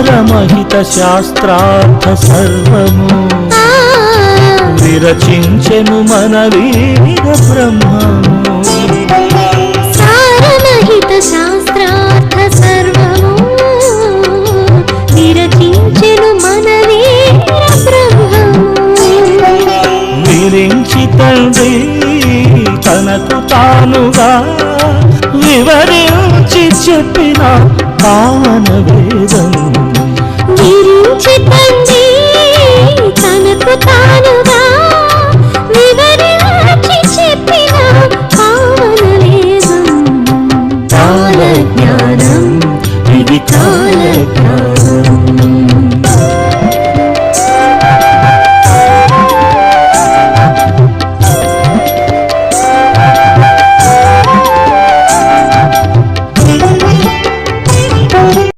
సారమహిత శాస్త్రార్థ సర్వము విరచించెను మన వీర బ్రహ్మము. సారమహిత శాస్త్రార్థ సర్వము విరచించెను మన వీర బ్రహ్మము. విరించి తండ్రి తనకు తానుగా వివరించి చెప్పిన పావన వేదం వేదం